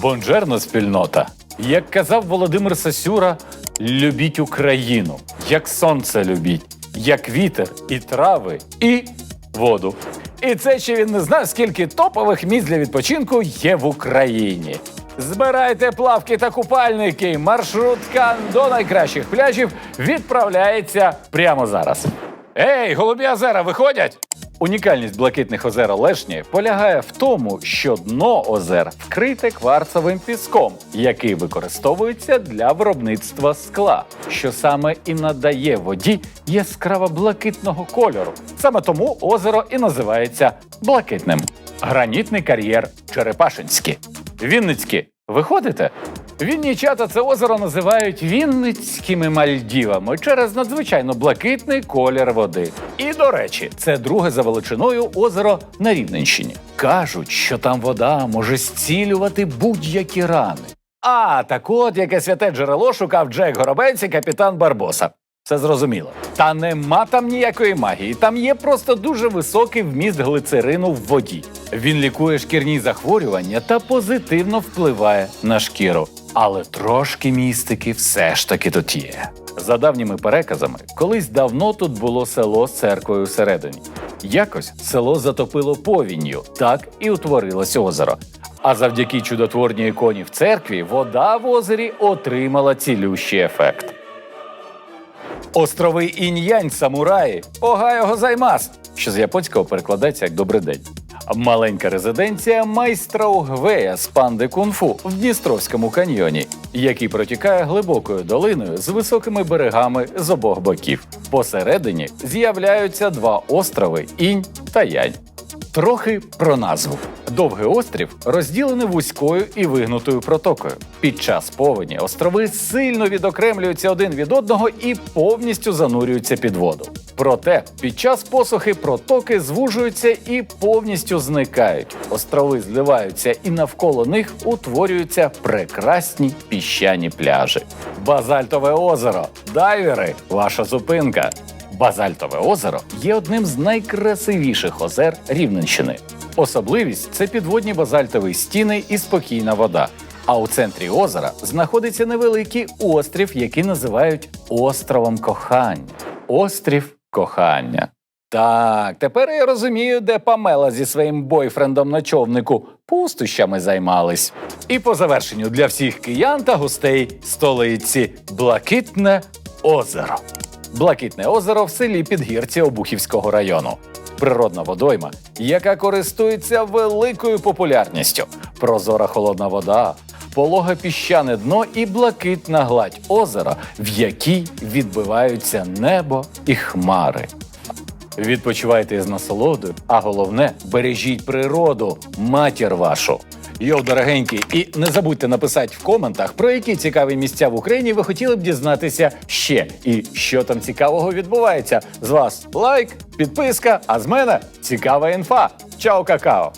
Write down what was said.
Бонжерно спільнота. Як казав Володимир Сасюра, любіть Україну, як сонце любіть, як вітер і трави, і воду. І це ще він не знав, скільки топових місць для відпочинку є в Україні. Збирайте плавки та купальники. Маршрутка до найкращих пляжів відправляється прямо зараз. Ей, голубі озера виходять! Унікальність блакитних озер Олешні полягає в тому, що дно озер вкрите кварцевим піском, який використовується для виробництва скла, що саме і надає воді яскраво блакитного кольору. Саме тому озеро і називається блакитним. Гранітний кар'єр Черепашинський. Вінницькі. Виходите? Віннічата це озеро називають Вінницькими Мальдівами через надзвичайно блакитний колір води. І до речі, це друге за величиною озеро на Рівненщині. Кажуть, що там вода може зцілювати будь-які рани. А так от яке святе джерело шукав Джек Горобець і капітан Барбоса. Це зрозуміло. Та нема там ніякої магії. Там є просто дуже високий вміст глицерину в воді. Він лікує шкірні захворювання та позитивно впливає на шкіру. Але трошки містики все ж таки тут є. За давніми переказами, колись давно тут було село з церквою всередині. Якось село затопило повінню, так і утворилось озеро. А завдяки чудотворній іконі в церкві вода в озері отримала цілющий ефект. Острови Інь-Янь самураї Огайо Гозаймас, що з японського перекладається як добрий день. Маленька резиденція майстра Угвея з панди кунг-фу в Дністровському каньйоні, який протікає глибокою долиною з високими берегами з обох боків. Посередині з'являються два острови Інь та Янь. Трохи про назву. Довгий острів розділений вузькою і вигнутою протокою. Під час повені острови сильно відокремлюються один від одного і повністю занурюються під воду. Проте під час посухи протоки звужуються і повністю зникають. Острови зливаються, і навколо них утворюються прекрасні піщані пляжі. Базальтове озеро. Дайвери, ваша зупинка. Базальтове озеро є одним з найкрасивіших озер Рівненщини. Особливість це підводні базальтові стіни і спокійна вода. А у центрі озера знаходиться невеликий острів, який називають островом кохання. Острів кохання. Так, тепер я розумію, де Памела зі своїм бойфрендом на човнику пустощами займались. І по завершенню для всіх киян та гостей столиці Блакитне озеро. Блакитне озеро в селі Підгірці Обухівського району. Природна водойма, яка користується великою популярністю. Прозора холодна вода, пологе піщане дно і блакитна гладь озера, в якій відбиваються небо і хмари. Відпочивайте із насолодою, а головне бережіть природу, матір вашу. Йоу, дорогенькі, і не забудьте написати в коментах, про які цікаві місця в Україні ви хотіли б дізнатися ще, і що там цікавого відбувається. З вас лайк, підписка, а з мене цікава інфа. Чао, какао!